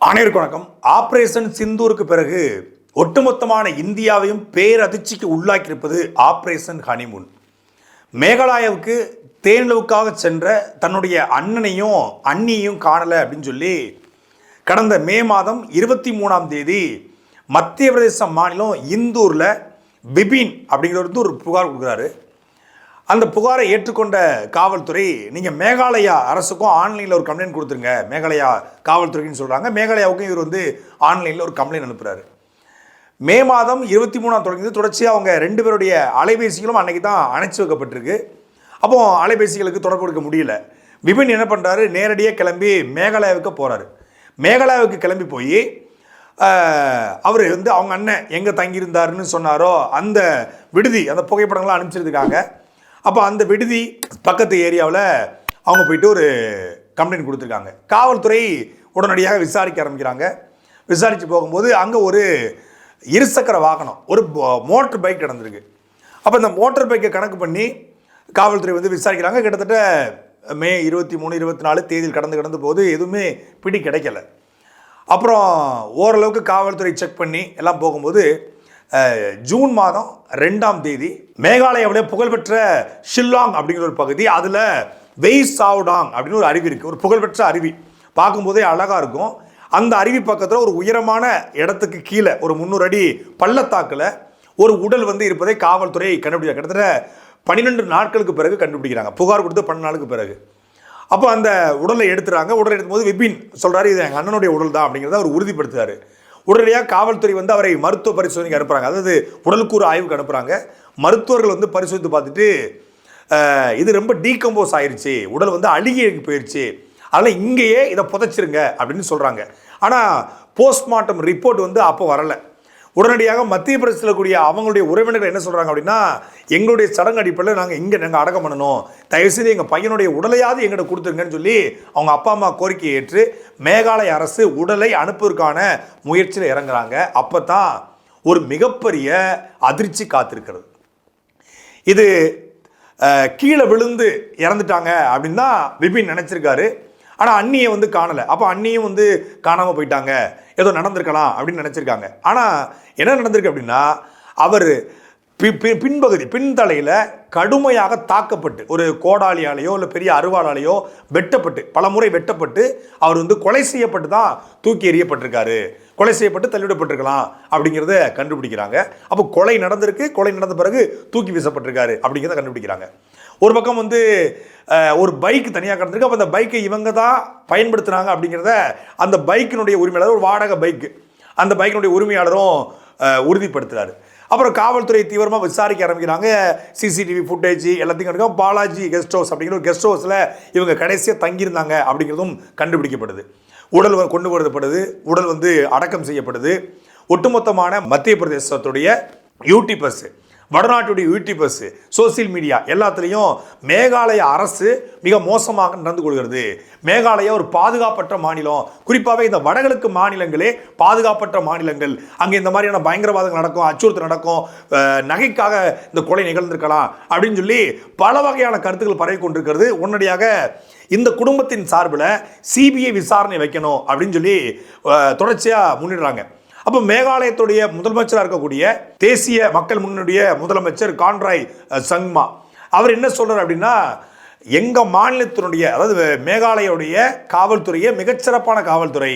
அனைவருக்கும் வணக்கம். ஆப்ரேஷன் சிந்தூருக்கு பிறகு ஒட்டுமொத்தமான இந்தியாவையும் பேரதிர்ச்சிக்கு உள்ளாக்கியிருப்பது ஆப்ரேஷன் ஹனிமூன். மேகாலயாவுக்கு தேனிலவுக்காக சென்ற தன்னுடைய அண்ணனையும் அண்ணியையும் காணலை அப்படின்னு சொல்லி கடந்த மே மாதம் இருபத்தி மூணாம் தேதி மத்திய பிரதேச மாநிலம் இந்தூரில் பிபின் அப்படிங்கிறது வந்து ஒரு புகார் கொடுக்குறாரு. அந்த புகாரை ஏற்றுக்கொண்ட காவல்துறை நீங்கள் மேகாலயா அரசுக்கும் ஆன்லைனில் ஒரு கம்ப்ளைண்ட் கொடுத்துருங்க. மேகாலயா காவல்துறைன்னு சொல்கிறாங்க மேகாலயாவுக்கும் இவர் வந்து ஆன்லைனில் ஒரு கம்ப்ளைண்ட் அனுப்புகிறாரு மே மாதம் இருபத்தி மூணாம் தொடங்கிது. தொடர்ச்சியாக அவங்க ரெண்டு பேருடைய அலைபேசிகளும் அன்றைக்கி தான் அணைச்சி வைக்கப்பட்டிருக்கு. அப்போது அலைபேசிகளுக்கு தொடர்பு கொடுக்க முடியல. விபின் என்ன பண்ணுறாரு நேரடியாக கிளம்பி மேகாலயாவுக்கு போகிறாரு மேகாலயாவுக்கு கிளம்பி போய் அவர் வந்து அவங்க அண்ணன் எங்கே தங்கியிருந்தாருன்னு சொன்னாரோ அந்த விடுதி அந்த புகைப்படங்கள்லாம் அனுப்பிச்சிருக்காங்க அப்போ அந்த விடுதி பக்கத்து ஏரியாவில் அவங்க போயிட்டு ஒரு கம்ப்ளைண்ட் கொடுத்துருக்காங்க. காவல்துறை உடனடியாக விசாரிக்க ஆரம்பிக்கிறாங்க. விசாரித்து போகும்போது அங்கே ஒரு இருசக்கர வாகனம் ஒரு மோட்டர் பைக் நடந்திருக்கு. அப்போ இந்த மோட்டர் பைக்கை கணக்கு பண்ணி காவல்துறை வந்து விசாரிக்கிறாங்க. கிட்டத்தட்ட மே இருபத்தி மூணு இருபத்தி நாலு தேதியில் கடந்து கடந்து போது எதுவுமே பிடி கிடைக்கல. அப்புறம் ஓரளவுக்கு காவல்துறை செக் பண்ணி எல்லாம் போகும்போது ஜூன் மாதம் ரெண்டாம் தேதி மேகாலயாவிலே புகழ்பெற்ற ஷில்லாங் அப்படிங்கிற ஒரு பகுதி அதில் வெய் சாவ்டாங் அப்படின்னு ஒரு அருவி இருக்குது ஒரு புகழ்பெற்ற அருவி. பார்க்கும்போதே அழகாக இருக்கும். அந்த அருவி பக்கத்தில் ஒரு உயரமான இடத்துக்கு கீழே ஒரு முந்நூறு அடி பள்ளத்தாக்கில் ஒரு உடல் வந்து இருப்பதை காவல்துறை கண்டுபிடிக்கிறாங்க கிட்டத்தட்ட பன்னிரெண்டு நாட்களுக்கு பிறகு கண்டுபிடிக்கிறாங்க. புகார் கொடுத்து பன்னெண்டு நாளுக்கு பிறகு. அப்போ அந்த உடலை எடுத்துறாங்க. உடலை எடுக்கும்போது விபின் சொல்கிறாரு இது எங்கள் அண்ணனுடைய உடல் தான் அப்படிங்கிறத அவர் உறுதிப்படுத்துறாரு. உடனடியாக காவல்துறை வந்து அவரை மருத்துவ பரிசோதனைக்கு அனுப்புகிறாங்க அதாவது உடலுக்கூறு ஆய்வுக்கு அனுப்புகிறாங்க மருத்துவர்கள் வந்து பரிசோதித்து பார்த்துட்டு இது ரொம்ப டீகம்போஸ் ஆயிடுச்சு உடல் வந்து அழுகி போயிடுச்சு அதனால் இங்கேயே இதை புதைச்சிருங்க அப்படின்னு சொல்கிறாங்க ஆனால் போஸ்ட்மார்ட்டம் ரிப்போர்ட் வந்து அப்போ வரலை. உடனடியாக மத்திய பிரதேசத்தில் கூடிய அவங்களுடைய உறவினர்கள் என்ன சொல்கிறாங்க அப்படின்னா எங்களுடைய சடங்கு அடிப்படையில் நாங்கள் இங்கே நாங்கள் அடக்கம் பண்ணணும். தயவுசெய்து எங்கள் பையனுடைய உடலையாவது எங்கிட்ட கொடுத்துருங்கன்னு சொல்லி அவங்க அப்பா அம்மா கோரிக்கையை ஏற்று மேகாலய அரசு உடலை அனுப்புவதற்கான முயற்சியில் இறங்குறாங்க. அப்போ தான் ஒரு மிகப்பெரிய அதிர்ச்சி காத்திருக்கிறது. இது கீழே விழுந்து இறந்துட்டாங்க அப்படின்னு தான் விபின் நினச்சிருக்காரு. ஆனால் அண்ணியை வந்து காணலை. அப்போ அண்ணியும் வந்து காணாமல் போயிட்டாங்க. ஏதோ நடந்திருக்கலாம் அப்படின்னு நினச்சிருக்காங்க. ஆனால் என்ன நடந்திருக்கு அப்படின்னா அவர் பி- பி- பின்பகுதி பின்தலையில் கடுமையாக தாக்கப்பட்டு ஒரு கோடாலியாலேயோ இல்லை பெரிய அருவாளாலேயோ வெட்டப்பட்டு பல முறை வெட்டப்பட்டு அவர் வந்து கொலை செய்யப்பட்டு தான் தூக்கி எறியப்பட்டிருக்காரு. கொலை செய்யப்பட்டு தள்ளிவிடப்பட்டிருக்கலாம் அப்படிங்கிறத கண்டுபிடிக்கிறாங்க. அப்போ கொலை நடந்திருக்கு கொலை நடந்த பிறகு தூக்கி வீசப்பட்டிருக்காரு அப்படிங்கிறத கண்டுபிடிக்கிறாங்க. ஒரு பக்கம் வந்து ஒரு பைக் தனியாக கிடந்திருக்கு. அப்போ அந்த பைக்கை இவங்க தான் பயன்படுத்துனாங்க அப்படிங்கிறத அந்த பைக்கினுடைய உரிமையாளர் ஒரு வாடகை பைக்கு அந்த பைக்கினுடைய உரிமையாளரும் உறுதிப்படுத்துகிறார் அப்புறம் காவல்துறை தீவிரமாக விசாரிக்க ஆரம்பிக்கிறாங்க. சிசிடிவி ஃபுட்டேஜ் எல்லாத்தையும் எடுக்கும் பாலாஜி கெஸ்ட் ஹவுஸ் அப்படிங்கிற ஒரு கெஸ்ட் ஹவுஸில் இவங்க கடைசியாக தங்கியிருந்தாங்க அப்படிங்கிறதும் கண்டுபிடிக்கப்படுது. உடல் கொண்டு வரப்படுது உடல் வந்து அடக்கம் செய்யப்படுது. ஒட்டுமொத்தமான மத்திய பிரதேசத்துடைய யூடிபஸ் வடநாட்டுடைய யூடியூபர்ஸ் சோசியல் மீடியா எல்லாத்துலேயும் மேகாலய அரசு மிக மோசமாக நடந்து கொள்கிறது. மேகாலயா ஒரு பாதுகாப்பற்ற மாநிலம். குறிப்பாகவே இந்த வடகிழக்கு மாநிலங்களே பாதுகாப்பற்ற மாநிலங்கள். அங்கே இந்த மாதிரியான பயங்கரவாதங்கள் நடக்கும் அச்சுறுத்தல் நடக்கும் நகைக்காக இந்த கொலை நிகழ்ந்திருக்கலாம் அப்படின்னு சொல்லி பல வகையான கருத்துக்கள் பரவி கொண்டிருக்கிறது. உடனடியாக இந்த குடும்பத்தின் சார்பில் சிபிஐ விசாரணை வைக்கணும் அப்படின்னு சொல்லி தொடர்ச்சியாக முன்னிடுறாங்க. அப்போ மேகாலயத்துடைய முதலமைச்சராக இருக்கக்கூடிய தேசிய மக்கள் முன்னுடைய முதலமைச்சர் கான்ராய் சங்மா. அவர் என்ன சொல்றார் அப்படின்னா எங்கள் மாநிலத்தினுடைய அதாவது மேகாலயாவுடைய காவல்துறையை மிகச்சிறப்பான காவல்துறை.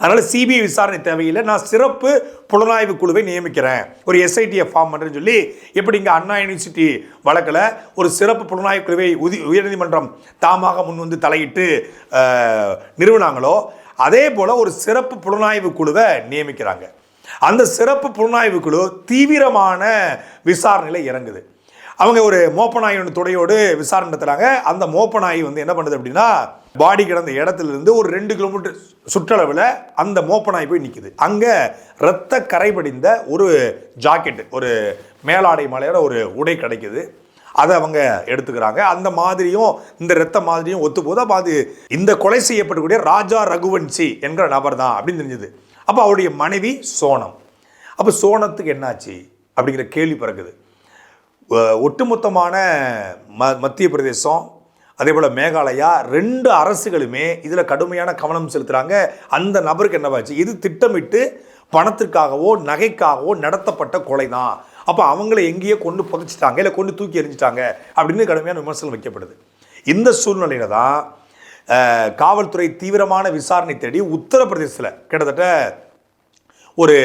அதனால் சிபிஐ விசாரணை தேவையில்லை. நான் சிறப்பு புலனாய்வு குழுவை நியமிக்கிறேன். ஒரு எஸ்ஐடியை ஃபார்ம் பண்ணுறேன்னு சொல்லி எப்படி இங்கே அண்ணா யூனிவர்சிட்டி வழக்கில் ஒரு சிறப்பு புலனாய்வு குழுவை உதி உயர்நீதிமன்றம் தாமாக முன் வந்து தலையிட்டு நிறுவனாங்களோ அதே போல் ஒரு சிறப்பு புலனாய்வு குழுவை நியமிக்கிறாங்க. அந்த சிறப்பு புலனாய்வு குழு தீவிரமான விசாரணையில் இறங்குது. அவங்க ஒரு மோப்பநாய் ஒன்று துடையோடு விசாரணை நடத்துகிறாங்க அந்த மோப்பநாய் வந்து என்ன பண்ணுது அப்படின்னா பாடி கிடந்த இடத்துல இருந்து ஒரு ரெண்டு கிலோமீட்டர் சுற்றளவில் அந்த மோப்பநாய் போய் நிற்குது அங்கே இரத்த கரை படிந்த ஒரு ஜாக்கெட்டு ஒரு மேலாடை மலையோட ஒரு உடை கிடைக்குது. அதை அவங்க எடுத்துக்கிறாங்க. அந்த மாதிரியும் இந்த இரத்த மாதிரியும் ஒத்து போது அப்போ அது இந்த கொலை செய்யப்படக்கூடிய ராஜா ரகுவன்சி என்கிற நபர் தான் அப்படின்னு தெரிஞ்சது. அப்போ அவருடைய மனைவி சோனம். அப்போ சோனத்துக்கு என்னாச்சு? அப்படிங்கிற கேள்வி பிறகுது ஒட்டுமொத்தமான ம மத்திய பிரதேசம் அதே போல் மேகாலயா ரெண்டு அரசுகளுமே இதில் கடுமையான கவனம் செலுத்துகிறாங்க அந்த நபருக்கு என்னவாச்சு? இது திட்டமிட்டு பணத்திற்காகவோ நகைக்காகவோ நடத்தப்பட்ட கொலை தான் அப்போ அவங்கள எங்கேயோ கொண்டு புதைச்சிட்டாங்க இல்லை கொண்டு தூக்கி எறிஞ்சிட்டாங்க அப்படின்னு கடுமையான விமர்சனம் வைக்கப்படுது. இந்த சூழ்நிலையில தான் காவல்துறை தீவிரமான விசாரணை தேடி உத்தரப்பிரதேசத்தில் கிட்டத்தட்ட ஒரு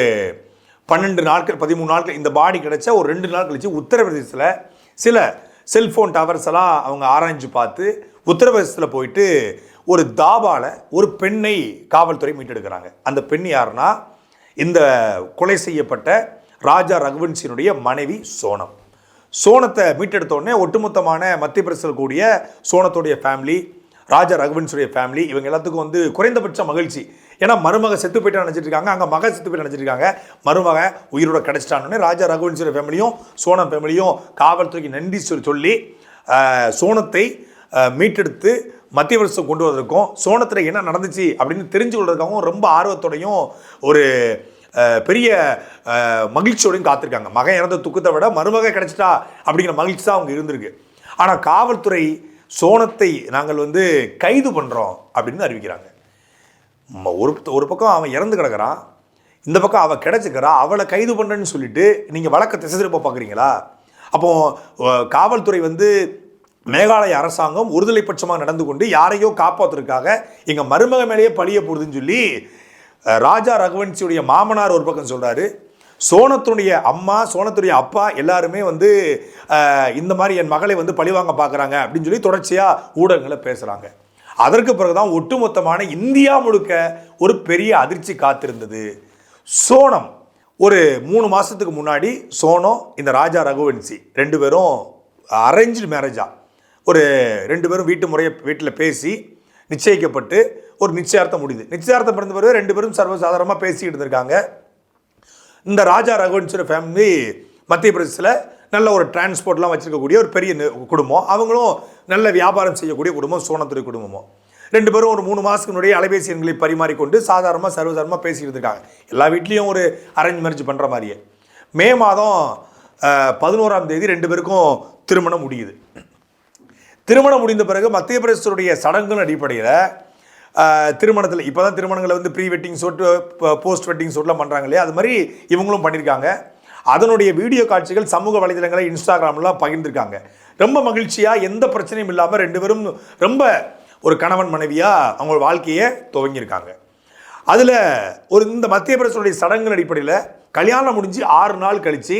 பன்னெண்டு நாட்கள் பதிமூணு நாட்கள் இந்த பாடி கிடச்ச ஒரு ரெண்டு நாள் கழிச்சு உத்தரப்பிரதேசத்தில் சில செல்ஃபோன் டவர்ஸ் எல்லாம் அவங்க ஆராய்ஞ்சு பார்த்து உத்தரப்பிரதேசத்தில் போயிட்டு ஒரு தாபாவில் ஒரு பெண்ணை காவல்துறை மீட்டெடுக்கிறாங்க. அந்த பெண் யாருன்னா இந்த கொலை செய்யப்பட்ட ராஜா ரகுவன்சியினுடைய மனைவி சோனம். சோனத்தை மீட்டெடுத்தோடனே ஒட்டுமொத்தமான மத்திய பிரதேசத்தில் கூடிய சோனத்துடைய ஃபேமிலி ராஜா ரகுவன்ஸுடைய ஃபேமிலி இவங்க எல்லாத்துக்கும் வந்து குறைந்தபட்ச மகிழ்ச்சி. ஏன்னா மருமக செத்து போயிட்டு நினச்சிட்டு இருக்காங்க அங்கே மக செத்து போயிட்டு நினச்சிருக்காங்க மருமக உயிரோட கிடச்சிட்டானோடனே ராஜா ரகுவன்ஸுடைய ஃபேமிலியும் சோனம் ஃபேமிலியும் காவல்துறைக்கு நன்றி சொல்லி சொல்லி சோனத்தை மீட்டெடுத்து மத்திய பிரதேசம் கொண்டு வந்திருக்கோம் சோனத்தில் என்ன நடந்துச்சு அப்படின்னு தெரிஞ்சு கொள்றதுக்காகவும் ரொம்ப ஆர்வத்தோடையும் ஒரு பெரிய மகிழ்ச்சியோடையும் காத்திருக்காங்க. மகன் இறந்த துக்கத்தை விட மருமக கிடைச்சிட்டா அப்படிங்கிற மகிழ்ச்சி தான் அவங்க இருந்திருக்கு. ஆனால் காவல்துறை சோனத்தை நாங்கள் வந்து கைது பண்ணுறோம் அப்படின்னு அறிவிக்கிறாங்க. ஒரு ஒரு பக்கம் அவன் இறந்து கிடக்குறான் இந்த பக்கம் அவள் கிடச்சிக்கிறா அவளை கைது பண்ணுறேன்னு சொல்லிட்டு நீங்கள் வழக்க திசை திருப்ப பார்க்குறீங்களா அப்போ காவல்துறை வந்து மேகாலய அரசாங்கம் ஒருதலை பட்சமாக நடந்து கொண்டு யாரையோ காப்பாற்றுறதுக்காக எங்கள் மருமக மேலேயே பழிய போடுதுன்னு சொல்லி ராஜா ரகுவன்சியுடைய மாமனார் ஒரு பக்கம் சொல்கிறாரு சோனத்துடைய அம்மா சோனத்துடைய அப்பா எல்லாருமே வந்து இந்த மாதிரி என் மகளை வந்து பழிவாங்க பார்க்குறாங்க அப்படின்னு சொல்லி தொடர்ச்சியாக ஊடகங்களை பேசுகிறாங்க அதற்கு பிறகுதான் ஒட்டுமொத்தமான இந்தியா முழுக்க ஒரு பெரிய அதிர்ச்சி காத்திருந்தது. சோனம் ஒரு மூணு மாதத்துக்கு முன்னாடி சோனம் இந்த ராஜா ரகுவன்சி ரெண்டு பேரும் அரேஞ்சு மேரேஜா. ஒரு ரெண்டு பேரும் வீட்டு முறையை வீட்டில் பேசி நிச்சயிக்கப்பட்டு ஒரு நிச்சயார்த்தம் முடியுது. நிச்சயார்த்தம் பிறந்த பிறகு ரெண்டு பேரும் சர்வசாதாரணமாக பேசிக்கிட்டு இருந்திருக்காங்க. இந்த ராஜா ரகுவன்சர் ஃபேமிலி மத்திய பிரதேசத்தில் நல்ல ஒரு டிரான்ஸ்போர்ட்லாம் வச்சுருக்கக்கூடிய ஒரு பெரிய குடும்பம். அவங்களும் நல்ல வியாபாரம் செய்யக்கூடிய குடும்பம் சோனத்துறை குடும்பமும் ரெண்டு பேரும் ஒரு மூணு மாதத்துக்கு முன்னாடி அலைபேசி எண்களை பரிமாறிக்கொண்டு சாதாரணமாக சர்வசாதாரணமாக பேசிக்கிட்டு இருக்காங்க. எல்லா வீட்லேயும் ஒரு அரேஞ்ச் மேரேஜ் பண்ணுற மாதிரியே. மே மாதம் பதினோராம் தேதி ரெண்டு பேருக்கும் திருமணம் முடியுது. திருமணம் முடிந்த பிறகு மத்திய பிரதேசத்துடைய சடங்குகள் அடிப்படையில் திருமணத்தில் இப்போ தான் திருமணங்களை வந்து pre wedding shoot post wedding ஷூட்லாம் பண்ணுறாங்க இல்லையா? அது மாதிரி இவங்களும் பண்ணியிருக்காங்க. அதனுடைய வீடியோ காட்சிகள் சமூக வலைதளங்களை இன்ஸ்டாகிராம்லாம் பகிர்ந்திருக்காங்க. ரொம்ப மகிழ்ச்சியாக எந்த பிரச்சனையும் இல்லாமல் ரெண்டு பேரும் ரொம்ப ஒரு கணவன் மனைவியாக அவங்க வாழ்க்கையை துவங்கியிருக்காங்க. அதில் ஒரு இந்த மத்திய பிரதேசனுடைய சடங்குகள் அடிப்படையில் கல்யாணம் முடிஞ்சு ஆறு நாள் கழித்து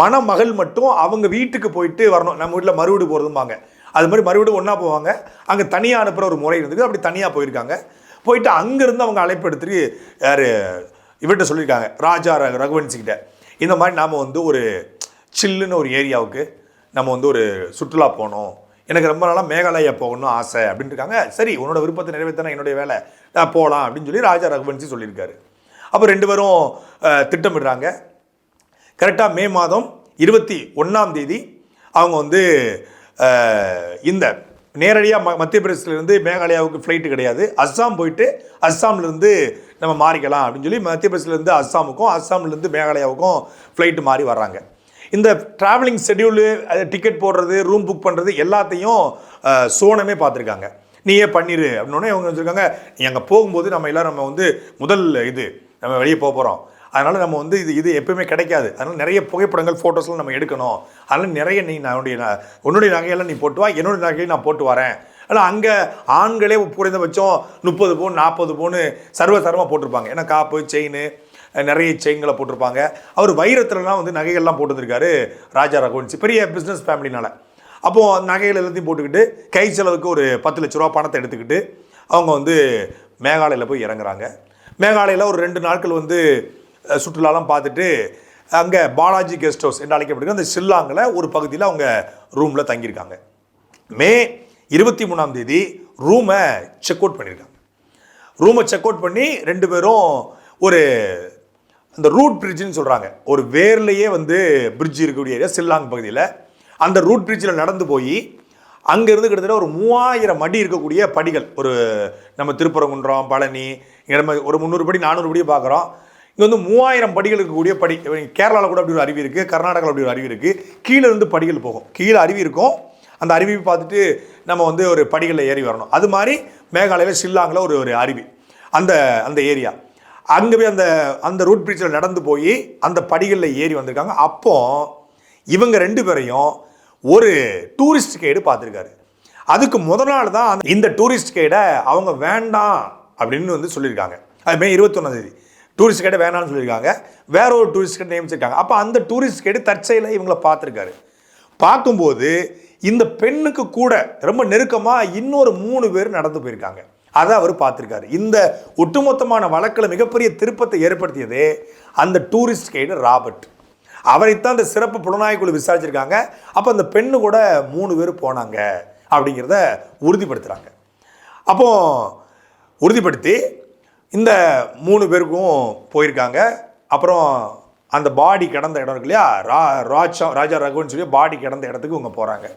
மணமகள் மட்டும் அவங்க வீட்டுக்கு போயிட்டு வரணும். நம்ம வீட்டில் மறுவீடு போகிறதும்பாங்க அது மாதிரி மறுபடியும் ஒன்றா போவாங்க. அங்கே தனியாக அனுப்புகிற ஒரு முறை இருந்தது. அப்படி தனியாக போயிருக்காங்க. போயிட்டு அங்கேருந்து அவங்க அழைப்பு எடுத்துட்டு யார் இவர்கிட்ட சொல்லியிருக்காங்க. ராஜா ர- ரகுவன்சிக்கிட்ட இந்த மாதிரி நாம் வந்து ஒரு சில்லுன்னு ஒரு ஏரியாவுக்கு நம்ம வந்து ஒரு சுற்றுலா போகணும். எனக்கு ரொம்ப நாளாக மேகாலயா போகணும்னு ஆசை அப்படின்னு இருக்காங்க. சரி உன்னோட விருப்பத்தை நிறைவேற்றினா என்னுடைய வேலை. நான் போகலாம் அப்படின்னு சொல்லி ராஜா ரகுவன்சி சொல்லியிருக்காரு. அப்போ ரெண்டு பேரும் திட்டமிடுறாங்க. கரெக்டாக மே மாதம் இருபத்தி ஒன்றாம் தேதி அவங்க வந்து இந்த நேரடியாக ம மத்திய பிரதேசத்துலேருந்து மேகாலயாவுக்கு ஃப்ளைட்டு கிடையாது. அஸ்ஸாம் போயிட்டு அஸ்ஸாம்லேருந்து நம்ம மாறிக்கலாம் அப்படின்னு சொல்லி மத்திய பிரதேசத்துலேருந்து அஸ்ஸாமுக்கும் அஸ்ஸாம்லேருந்து மேகாலயாவுக்கும் ஃப்ளைட்டு மாறி வர்றாங்க. இந்த ட்ராவலிங் ஷெட்யூலு டிக்கெட் போடுறது ரூம் புக் பண்ணுறது எல்லாத்தையும் சோனமே பார்த்துருக்காங்க. நீயே பண்ணிடு அப்படின்னோடனே இவங்க வச்சுருக்காங்க நீ அங்கே போகும்போது நம்ம எல்லோரும் நம்ம வந்து முதல் இது நம்ம வெளியே போக போகிறோம் அதனால் நம்ம வந்து இது இது எப்பயுமே கிடைக்காது. அதனால் நிறைய புகைப்படங்கள் ஃபோட்டோஸ்லாம் நம்ம எடுக்கணும். அதனால் நிறைய நீ நான் உன்னுடைய உன்னுடைய நகையெல்லாம் நீ போட்டு வா என்னுடைய நகையை நான் போட்டு வரேன். ஆனால் அங்கே ஆண்களே குறைந்தபட்சம் முப்பது பவுன் நாற்பது பவுன் சர்வமாக போட்டிருப்பாங்க. ஏன்னா காப்பு செயின் நிறைய செயின்களை போட்டிருப்பாங்க. அவர் வைரத்துலலாம் வந்து நகைகள்லாம் போட்டுருக்காரு ராஜா ரகுவன்சி பெரிய பிஸ்னஸ் ஃபேமிலினால் அப்போது நகைகள் எல்லாத்தையும் போட்டுக்கிட்டு கை செலவுக்கு ஒரு பத்து லட்ச ரூபா பணத்தை எடுத்துக்கிட்டு அவங்க வந்து மேகாலயில் போய் இறங்குறாங்க. மேகாலயில் ஒரு ரெண்டு நாட்கள் வந்து சுற்றுலாலாம் பார்த்துட்டு அங்கே பாலாஜி கெஸ்ட் ஹவுஸ் என்று அழைக்கப்படுகிற அந்த ஷில்லாங்கில் ஒரு பகுதியில் அவங்க ரூமில் தங்கியிருக்காங்க. மே இருபத்தி மூணாம் தேதி ரூமை செக் அவுட் பண்ணியிருக்காங்க. ரூமை செக் அவுட் பண்ணி ரெண்டு பேரும் ஒரு அந்த ரூட் பிரிட்ஜுன்னு சொல்கிறாங்க ஒரு வேர்லேயே வந்து பிரிட்ஜ் இருக்கக்கூடிய ஏரியா சில்லாங் பகுதியில். அந்த ரூட் பிரிட்ஜில் நடந்து போய் அங்கேருந்து கிட்டத்தட்ட ஒரு மூவாயிரம் அடி இருக்கக்கூடிய படிகள். ஒரு நம்ம திருப்பரங்குன்றம் பழனி இங்கே நம்ம ஒரு முந்நூறு படி நானூறு படி பார்க்குறோம். இங்கே வந்து மூவாயிரம் படிகள் இருக்கக்கூடிய படி கேரளாவில் கூட அப்படி ஒரு அருவி இருக்குது கர்நாடகாவில் அப்படி ஒரு அருவி இருக்குது கீழே இருந்து படிகள் போகும். கீழே அருவி இருக்கும். அந்த அருவி பார்த்துட்டு நம்ம வந்து ஒரு படிகளில் ஏறி வரணும். அது மாதிரி மேகாலயாவில் ஷில்லாங்கில் ஒரு ஒரு அருவி அந்த அந்த ஏரியா. அங்கே போய் அந்த அந்த ரூட் பிரிட்ஜில் நடந்து போய் அந்த படிகளில் ஏறி வந்திருக்காங்க. அப்போ இவங்க ரெண்டு பேரையும் ஒரு டூரிஸ்ட் கைடு பார்த்துருக்காரு. அதுக்கு முதல் நாள் தான் அந்த- இந்த டூரிஸ்ட் கைடை அவங்க வேண்டாம் அப்படின்னு வந்து சொல்லியிருக்காங்க. அது மே இருபத்தொன்னாம் தேதி. டூரிஸ்ட் கைடு வேணாம்னு சொல்லியிருக்காங்க. வேற ஒரு டூரிஸ்ட் கைடு நியமிச்சிருக்காங்க. அப்போ அந்த டூரிஸ்ட் கைடு தற்செயல இவங்கள பார்த்துருக்காரு. பார்க்கும்போது இந்த பெண்ணுக்கு கூட ரொம்ப நெருக்கமாக இன்னொரு மூணு பேர் நடந்து போயிருக்காங்க. அதை அவர் பார்த்துருக்காரு. இந்த ஒட்டுமொத்தமான வழக்கில் மிகப்பெரிய திருப்பத்தை ஏற்படுத்தியதே அந்த டூரிஸ்ட் கைடு ராபர்ட். அவரைத்தான் அந்த சிறப்பு புலனாய்வு குழு விசாரிச்சிருக்காங்க. அப்போ அந்த பெண்ணு கூட மூணு பேர் போனாங்க அப்படிங்கிறத உறுதிப்படுத்துகிறாங்க அப்போ உறுதிப்படுத்தி இந்த மூணு பேருக்கும் போயிருக்காங்க. அப்புறம் அந்த பாடி கிடந்த இடம் இருக்கு இல்லையா? ரா ராஜா ராஜா ரகுன்னு சொல்லி பாடி கிடந்த இடத்துக்கு இவங்க போகிறாங்க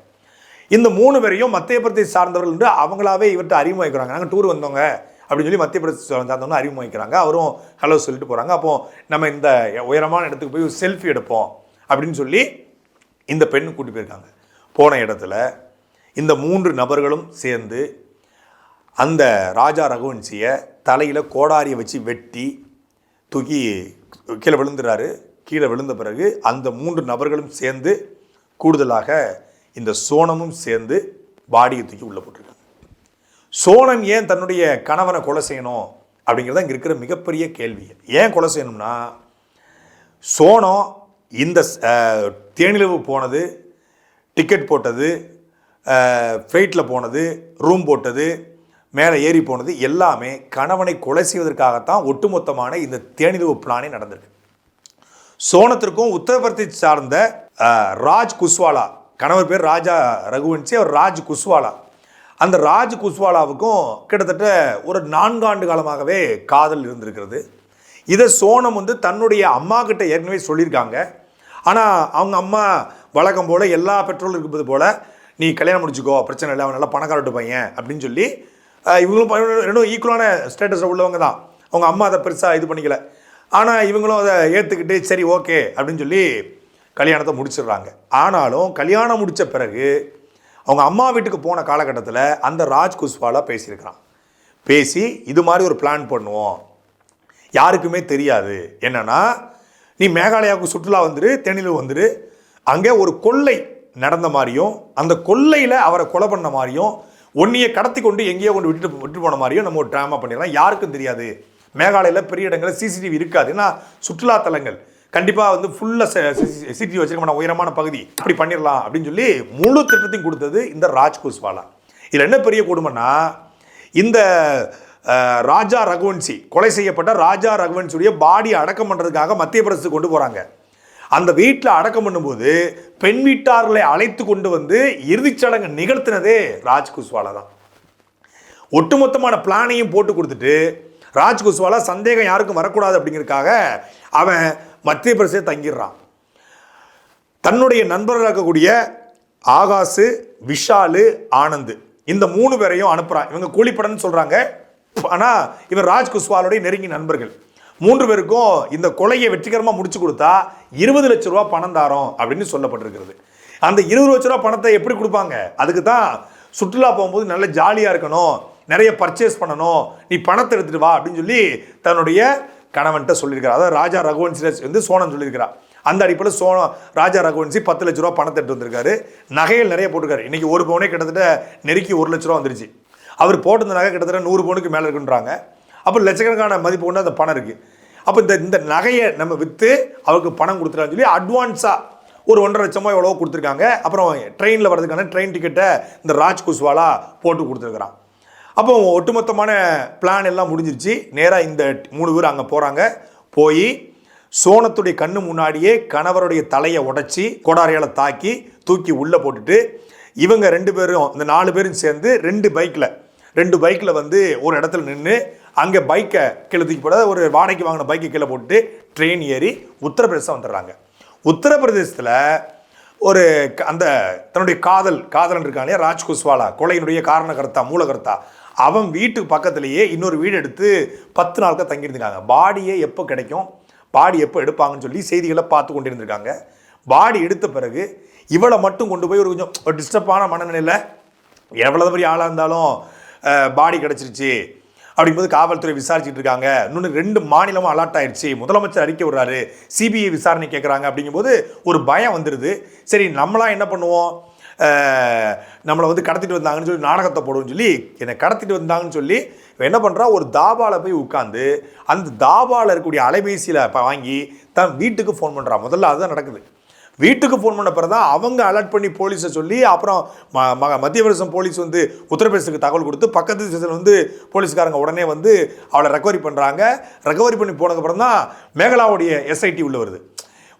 இந்த மூணு பேரையும் மத்திய பிரதேச சார்ந்தவர்கள் என்று அவங்களாவே இவர்கிட்ட அறிமுகம் நாங்கள் டூர் வந்தவங்க அப்படின்னு சொல்லி மத்திய பிரதேச சார்ந்தவங்க அறிமுகம் அவரும் ஹலோ சொல்லிட்டு போகிறாங்க அப்போ நம்ம இந்த உயரமான இடத்துக்கு போய் செல்ஃபி எடுப்போம் அப்படின்னு சொல்லி இந்த பெண் கூட்டி போயிருக்காங்க. போன இடத்துல இந்த மூன்று நபர்களும் சேர்ந்து அந்த ராஜா ரகுவன்சியை தலையில் கோடாரியை வச்சு வெட்டி தூக்கி கீழே விழுந்துறாரு கீழே விழுந்த பிறகு அந்த மூன்று நபர்களும் சேர்ந்து கூடுதலாக இந்த சோனமும் சேர்ந்து பாடியை தூக்கி உள்ளே போட்டிருக்காங்க. சோனம் ஏன் தன்னுடைய கணவனை கொலை செய்யணும் அப்படிங்கிறது இங்கே இருக்கிற மிகப்பெரிய கேள்வி. ஏன் கொலை செய்யணும்னா சோனம் இந்த தேனிலவு போனது டிக்கெட் போட்டது ஃப்ளைட்டில் போனது ரூம் போட்டது மேலே ஏறி போனது எல்லாமே கணவனை கொலை செய்வதற்காகத்தான் ஒட்டுமொத்தமான இந்த தேனிலவு பிளானே நடந்திருக்கு. சோனத்திற்கும் உத்தரப்பிரதேஷ் சார்ந்த ராஜ் குஸ்வாலா கணவர் பேர் ராஜா ரகுவன்சி அவர் ராஜ் குஸ்வாலா. அந்த ராஜ் குஸ்வாலாவுக்கும் கிட்டத்தட்ட ஒரு நான்காண்டு காலமாகவே காதல் இருந்திருக்கிறது. இதை சோனம் வந்து தன்னுடைய அம்மா கிட்ட ஏற்கனவே சொல்லியிருக்காங்க. ஆனால் அவங்க அம்மா வழக்கம் போல் எல்லா பெற்றோரும் இருப்பது போல் நீ கல்யாணம் முடிச்சுக்கோ பிரச்சனை இல்லை அவன் நல்லா பணக்காரட்டு பையன் அப்படின்னு சொல்லி இவங்களும் ரெண்டும் ஈக்குவலான ஸ்டேட்டஸில் உள்ளவங்க தான். அவங்க அம்மா அதை பெருசாக இது பண்ணிக்கல. ஆனால் இவங்களும் அதை ஏற்றுக்கிட்டு சரி ஓகே அப்படின்னு சொல்லி கல்யாணத்தை முடிச்சிடுறாங்க. ஆனாலும் கல்யாணம் முடித்த பிறகு அவங்க அம்மா வீட்டுக்கு போன காலகட்டத்தில் அந்த ராஜ் குஸ்வாலா பேசியிருக்கிறான். பேசி இது மாதிரி ஒரு பிளான் பண்ணுவோம். யாருக்குமே தெரியாது. என்னென்னா நீ மேகாலயாவுக்கு சுற்றுலா வந்துரு தேனியில் வந்துரு. அங்கே ஒரு கொள்ளை நடந்த மாதிரியும் அந்த கொள்ளையில் அவரை கொலை பண்ண மாதிரியும் ஒன்னியை கடத்தி கொண்டு எங்கேயோ கொண்டு விட்டுட்டு விட்டு போன மாதிரியும் நம்ம ஒரு ட்ராமா பண்ணிடலாம். யாருக்கும் தெரியாது. மேகாலயில் பெரிய இடங்களில் சிசிடிவி இருக்காது. ஏன்னா சுற்றுலா தலங்கள். கண்டிப்பாக வந்து ஃபுல்லாக சிசிடிவி வச்சிருக்க உயரமான பகுதி. அப்படி பண்ணிடலாம் அப்படின்னு சொல்லி முழு திட்டத்தையும் கொடுத்தது இந்த ராஜ் குஸ்வாலா. இதில் என்ன பெரிய கொடுமைன்னா இந்த ராஜா ரகுவன்சி கொலை செய்யப்பட்ட ராஜா ரகுவன்சியுடைய பாடி அடக்கம் பண்ணுறதுக்காக மத்திய பிரதேசத்துக்கு கொண்டு போகிறாங்க அந்த வீட்டில் அடக்கம் பண்ணும்போது பெண் வீட்டார்களை அழைத்து கொண்டு வந்து இறுதிச் சடங்கு நிகழ்த்தினதே ராஜ் குஸ்வாலா தான். ஒட்டுமொத்தமான பிளானையும் போட்டு கொடுத்துட்டு ராஜ் குஸ்வாலா சந்தேகம் யாருக்கும் வரக்கூடாது அப்படிங்கிறதுக்காக அவன் மத்திய பிரதேச தங்கிடுறான். தன்னுடைய நண்பர்களாக இருக்கக்கூடிய ஆகாசு விஷாலு ஆனந்த் இந்த மூணு பேரையும் அனுப்புகிறான் இவங்க கூலிப்படன்னு சொல்கிறாங்க ஆனால் இவன் ராஜ் குஸ்வாலுடைய நெருங்கிய நண்பர்கள். மூன்று பேருக்கும் இந்த கொலையை வெற்றிகரமாக முடிச்சு கொடுத்தா இருபது லட்ச ரூபா பணம் தாரோம் அப்படின்னு சொல்லப்பட்டிருக்கிறது. அந்த இருபது லட்ச ரூபா பணத்தை எப்படி கொடுப்பாங்க? அதுக்கு தான் சுற்றுலா போகும்போது நல்ல ஜாலியாக இருக்கணும் நிறைய பர்ச்சேஸ் பண்ணணும் நீ பணத்தை எடுத்துட்டு வா அப்படின்னு சொல்லி தன்னுடைய கணவன்கிட்ட சொல்லியிருக்கிறார். அதாவது ராஜா ரகுவன்சி வந்து சோனம் சொல்லியிருக்கிறார். அந்த அடிப்படையில் சோனம் ராஜா ரகுவன்சி பத்து லட்ச ரூபா பணத்தை எடுத்து வந்திருக்காரு. நகைகள் நிறைய போட்டிருக்காரு. இன்றைக்கி ஒரு பவுனே கிட்டத்தட்ட நெருக்கி ஒரு லட்ச ரூபா வந்துருச்சு. அவர் போட்டிருந்த நகை கிட்டத்தட்ட நூறு பவுனுக்கு மேலே இருக்குன்றாங்க. அப்போ லட்சக்கணக்கான மதிப்பு கொண்டு அந்த பணம் இருக்குது அப்போ இந்த இந்த நகையை நம்ம விற்று அவருக்கு பணம் கொடுத்துட்டான்னு சொல்லி அட்வான்ஸாக ஒரு ஒன்றரை லட்சமோ எவ்வளோ கொடுத்துருக்காங்க. அப்புறம் ட்ரெயினில் வர்றதுக்கான ட்ரெயின் டிக்கெட்டை இந்த ராஜ் குஸ்வாலா போட்டு கொடுத்துருக்குறான். அப்போ ஒட்டுமொத்தமான பிளான் எல்லாம் முடிஞ்சிருச்சு. நேராக இந்த மூணு பேர் அங்கே போகிறாங்க போய் சோனத்துடைய கண்ணு முன்னாடியே கணவருடைய தலையை உடைச்சி கொடாரியால் தாக்கி தூக்கி உள்ளே போட்டுட்டு இவங்க ரெண்டு பேரும் இந்த நாலு பேரும் சேர்ந்து ரெண்டு பைக்கில் ரெண்டு பைக்கில் வந்து ஒரு இடத்துல நின்று அங்கே பைக்கை கீழே தூக்கி போட ஒரு வாடகைக்கு வாங்கின பைக்கை கீழே போட்டு ட்ரெயின் ஏறி உத்தரப்பிரதேசம் வந்துடுறாங்க. உத்தரப்பிரதேசத்தில் ஒரு க- அந்த தன்னுடைய காதல் காதலன் இருக்காங்க இல்லையா ராஜ் குஸ்வாலா கொலையினுடைய காரணகர்த்தா மூலகர்த்தா அவன் வீட்டுக்கு பக்கத்துலேயே இன்னொரு வீடு எடுத்து பத்து நாளுக்கு தங்கியிருந்திருக்காங்க. பாடியே எப்போ கிடைக்கும் பாடி எப்போ எடுப்பாங்கன்னு சொல்லி செய்திகளை பார்த்து கொண்டு இருந்திருக்காங்க பாடி எடுத்த பிறகு இவளை மட்டும் கொண்டு போய் ஒரு கொஞ்சம் ஒரு டிஸ்டர்பான மனநிலையில் எவ்வளவு பெரிய ஆளாக இருந்தாலும் பாடி கிடச்சிருச்சு. அப்படிங்கும்போது காவல்துறை விசாரிச்சுட்டு இருக்காங்க. இன்னொன்று ரெண்டு மாநிலமும் அலர்ட் ஆயிடுச்சு. முதலமைச்சர் அறிக்கை விடுறாரு. சிபிஐ விசாரணை கேட்குறாங்க அப்படிங்கும்போது ஒரு பயம் வந்துடுது சரி நம்மளாம் என்ன பண்ணுவோம்? நம்மளை வந்து கடத்திட்டு வந்தாங்கன்னு சொல்லி நாடகத்தை போடுவோம்னு சொல்லி என்னை கடத்திட்டு வந்தாங்கன்னு சொல்லி இவன் என்ன பண்ணுறா ஒரு தாபாவில் போய் உட்காந்து அந்த தாபாவில் இருக்கக்கூடிய அலைபேசியில் வாங்கி தன் வீட்டுக்கு ஃபோன் பண்ணுறான் முதல்ல அதுதான் நடக்குது. வீட்டுக்கு ஃபோன் பண்ண பிறகு தான் அவங்க அலர்ட் பண்ணி போலீஸை சொல்லி அப்புறம் ம ம- மத்திய பிரதேசம் போலீஸ் வந்து உத்தரப்பிரதேசத்துக்கு தகவல் கொடுத்து பக்கத்து ஸ்டேஷன் வந்து போலீஸ்காரங்க உடனே வந்து அவளை ரெக்கவரி பண்ணுறாங்க ரெக்கவரி பண்ணி போனதுக்கப்புறம் தான் மேகலாவுடைய எஸ்ஐடி உள்ள வருது.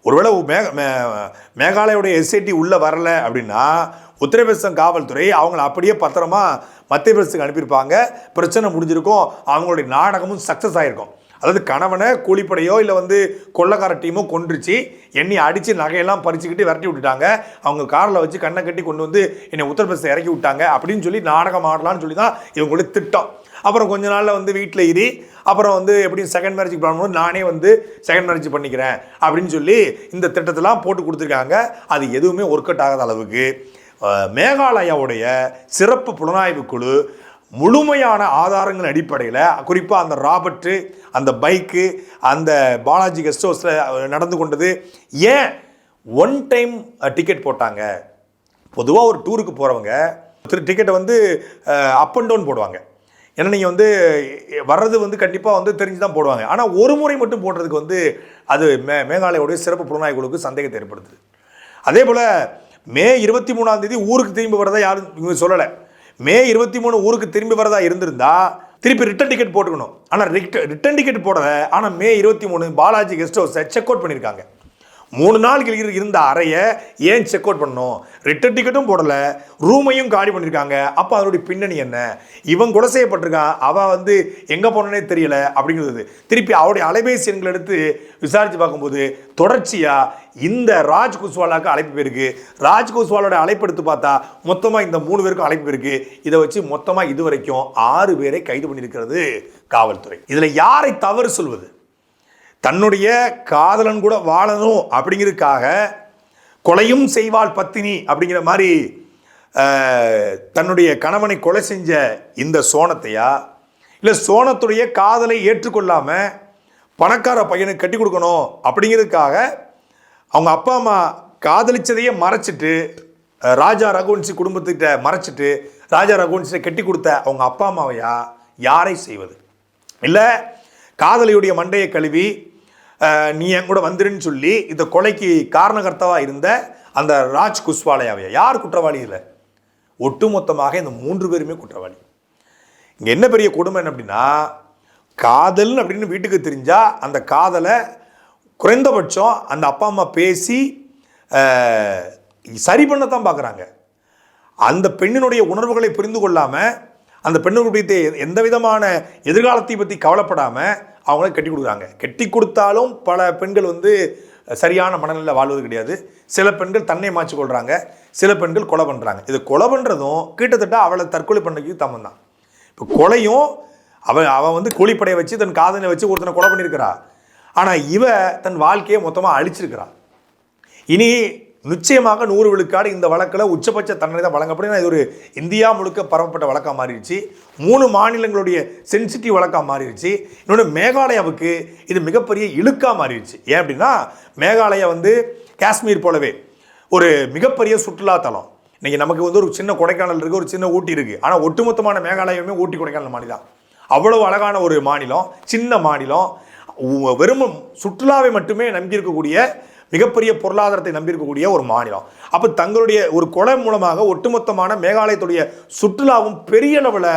ஒருவேளை மேக மே- மேகாலயோடைய எஸ்ஐடி உள்ளே வரல அப்படின்னா உத்தரப்பிரதேசம் காவல்துறை அவங்கள அப்படியே பத்திரமா மத்திய பிரதேசத்துக்கு அனுப்பியிருப்பாங்க. பிரச்சனை முடிஞ்சிருக்கும். அவங்களுடைய நாடகமும் சக்ஸஸ் ஆகிருக்கும் அதாவது கணவனை கூலிப்படையோ இல்லை வந்து கொள்ளக்கார டீமோ கொன்றுச்சு. என்னை அடித்து நகையெல்லாம் பறிச்சுக்கிட்டு விரட்டி விட்டுட்டாங்க. அவங்க காரில் வச்சு கண்ணை கட்டி கொண்டு வந்து என்னை உத்தரப்பிரதேசம் இறக்கி விட்டாங்க. அப்படின்னு சொல்லி நாடகம் ஆடலாம்னு சொல்லி தான் இவங்களுடைய திட்டம். அப்புறம் கொஞ்ச நாளில் வந்து வீட்டில் இரு. அப்புறம் வந்து எப்படியும் செகண்ட் மேரேஜ் பண்ணணும் நானே வந்து செகண்ட் மேரேஜ் பண்ணிக்கிறேன். அப்படின்னு சொல்லி இந்த திட்டத்தெல்லாம் போட்டு கொடுத்துருக்காங்க. அது எதுவுமே ஒர்க் அவுட் ஆகாத அளவுக்கு. மேகாலயாவுடைய சிறப்பு புலனாய்வு குழு முழுமையான ஆதாரங்கள் அடிப்படையில் குறிப்பாக அந்த ராபர்ட்டு அந்த பைக்கு அந்த பாலாஜி கெஸ்ட் ஹவுஸில் நடந்து கொண்டது ஏன் ஒன் டைம் டிக்கெட் போட்டாங்க? பொதுவாக ஒரு டூருக்கு போகிறவங்க டிக்கெட்டை வந்து அப் அண்ட் டவுன் போடுவாங்க. ஏன்னா நீங்கள் வந்து வர்றது வந்து கண்டிப்பாக வந்து தெரிஞ்சு தான் போடுவாங்க. ஆனால் ஒரு முறை மட்டும் போடுறதுக்கு வந்து அது மே மேகாலயாவுடைய சிறப்பு புலனாய்வு குழுவுக்கு சந்தேகத்தை ஏற்படுத்துது. அதே போல் மே இருபத்தி மூணாம் தேதி ஊருக்கு திரும்பி வரதா யாரும் இவங்க சொல்லலை. மே இருபத்தி மூணு ஊருக்கு திரும்பி வரதா இருந்திருந்தா திருப்பி ரிட்டன் டிக்கெட் போட்டுக்கணும். ஆனால் ரிட்டன் டிக்கெட் போடல. ஆனால் மே இருபத்தி மூணு பாலாஜி கெஸ்ட் ஹவுஸை செக் அவுட் பண்ணியிருக்காங்க மூணு நாள் இருந்த அறையை ஏன் செக் அவுட் பண்ணோம் ரிட்டர்ன் டிக்கெட்டும் போடலை. ரூமையும் காலி பண்ணியிருக்காங்க. அப்போ அதனுடைய பின்னணி என்ன? இவன் கொலை செய்யப்பட்டிருக்கான் அவன் வந்து எங்கே போனனே தெரியல அப்படிங்கிறது. திருப்பி அவருடைய அலைபேசி எண்களை எடுத்து விசாரித்து பார்க்கும்போது தொடர்ச்சியாக இந்த ராஜ் குஸ்வாலாவுக்கு அழைப்பு போயிருக்கு. ராஜ் குஸ்வாலோட அழைப்பு எடுத்து பார்த்தா மொத்தமாக இந்த மூணு பேருக்கும் அழைப்பு போயிருக்கு. இதை வச்சு மொத்தமாக இது வரைக்கும் ஆறு பேரை கைது பண்ணியிருக்கிறது காவல்துறை. இதில் யாரை தவறு சொல்வது? தன்னுடைய காதலன் கூட வாழணும் அப்படிங்கிறதுக்காக கொலையும் செய்வாள் பத்தினி அப்படிங்கிற மாதிரி தன்னுடைய கணவனை கொலை செஞ்ச இந்த சோனத்தையா? இல்லை சோனத்துடைய காதலை ஏற்றுக்கொள்ளாமல் பணக்கார பையனுக்கு கட்டி கொடுக்கணும் அப்படிங்கிறதுக்காக அவங்க அப்பா அம்மா காதலிச்சதையே மறைச்சிட்டு ராஜா ரகுவன்சி குடும்பத்துக்கிட்ட மறைச்சிட்டு ராஜா ரகுவன்சியை கட்டி கொடுத்த அவங்க அப்பா அம்மாவையா? யாரை செய்வது? இல்லை காதலியுடைய மண்டையை கழுவி நீ என் கூட வந்துருன்னு சொல்லி இந்த கொலைக்கு காரணகர்த்தவாக இருந்த அந்த ராஜ் குஸ்வாலையாவையா? யார் குற்றவாளி இல்லை ஒட்டுமொத்தமாக இந்த மூன்று பேருமே குற்றவாளி. இங்கே என்ன பெரிய கொடுமை என்ன அப்படின்னா காதல் அப்படின்னு வீட்டுக்கு தெரிஞ்சால் அந்த காதலை குறைந்தபட்சம் அந்த அப்பா அம்மா பேசி சரி சரி பண்ணத்தான் பார்க்குறாங்க அந்த பெண்ணினுடைய உணர்வுகளை புரிந்து கொள்ளாமல் அந்த பெண்ணுடைய எந்த விதமான எதிர்காலத்தை பற்றி கவலைப்படாமல் அவங்கள கட்டி கொடுக்குறாங்க. கட்டி கொடுத்தாலும் பல பெண்கள் வந்து சரியான மனநிலையில் வாழ்வது கிடையாது. சில பெண்கள் தன்னை மாற்றி கொள்கிறாங்க சில பெண்கள் கொலை பண்ணுறாங்க இது கொலை பண்ணுறதும் கிட்டத்தட்ட அவளை தற்கொலை பண்ணக்கு தமன் தான் இப்போ கொலையும் அவன் அவன் வந்து கூலிப்படையை வச்சு தன் காதலை வச்சு ஒருத்தனை கொலை பண்ணியிருக்கிறா. ஆனால் இவ தன் வாழ்க்கையை மொத்தமாக அழிச்சிருக்கிறா. இனி நிச்சயமாக நூறு விழுக்காடு இந்த வழக்கில் உச்சபட்ச தண்டனை தான் வழங்கப்படும். இது ஒரு இந்தியா முழுக்க பரவப்பட்ட வழக்காக மாறிடுச்சு. மூணு மாநிலங்களுடைய சென்சிட்டிவ் வழக்காக மாறிடுச்சு. இன்னொன்று மேகாலயாவுக்கு இது மிகப்பெரிய இழுக்காக மாறிடுச்சு. ஏன் அப்படின்னா மேகாலயா வந்து காஷ்மீர் போலவே ஒரு மிகப்பெரிய சுற்றுலா தலம். இன்றைக்கி நமக்கு வந்து ஒரு சின்ன கொடைக்கானல் இருக்குது ஒரு சின்ன ஊட்டி இருக்குது ஆனால் ஒட்டுமொத்தமான மேகாலயமே ஊட்டி கொடைக்கானல் மாநிலம். அவ்வளோ அழகான ஒரு மாநிலம் சின்ன மாநிலம். வெறும் சுற்றுலாவை மட்டுமே நம்பியிருக்கக்கூடிய மிகப்பெரிய பொருளாதாரத்தை நம்பியிருக்கக்கூடிய ஒரு மாநிலம். அப்போ தங்களுடைய ஒரு கொலை மூலமாக ஒட்டுமொத்தமான மேகாலயத்துடைய சுற்றுலாவும் பெரிய அளவில்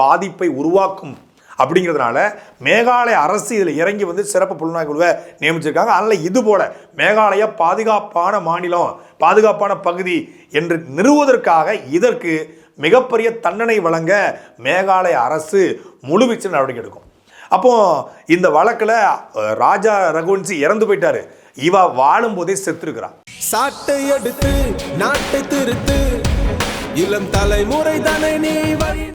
பாதிப்பை உருவாக்கும் அப்படிங்கிறதுனால மேகாலய அரசு இதில் இறங்கி வந்து சிறப்பு புலனாய்வு குழுவை நியமிச்சிருக்காங்க. அதனால் இது போல மேகாலயா பாதுகாப்பான மாநிலம் பாதுகாப்பான பகுதி என்று நிறுவுவதற்காக இதற்கு மிகப்பெரிய தண்டனை வழங்க மேகாலய அரசு முழுவீச்சு நடவடிக்கை எடுக்கும். அப்போ இந்த வழக்கில் ராஜா ரகுவன்சி இறந்து போயிட்டாரு. இவ வாழும்போதே செத்துருக்கிறான் சாட்டை எடுத்து நாட்டை திருத்து இளம் தலைமுறை தானே நீ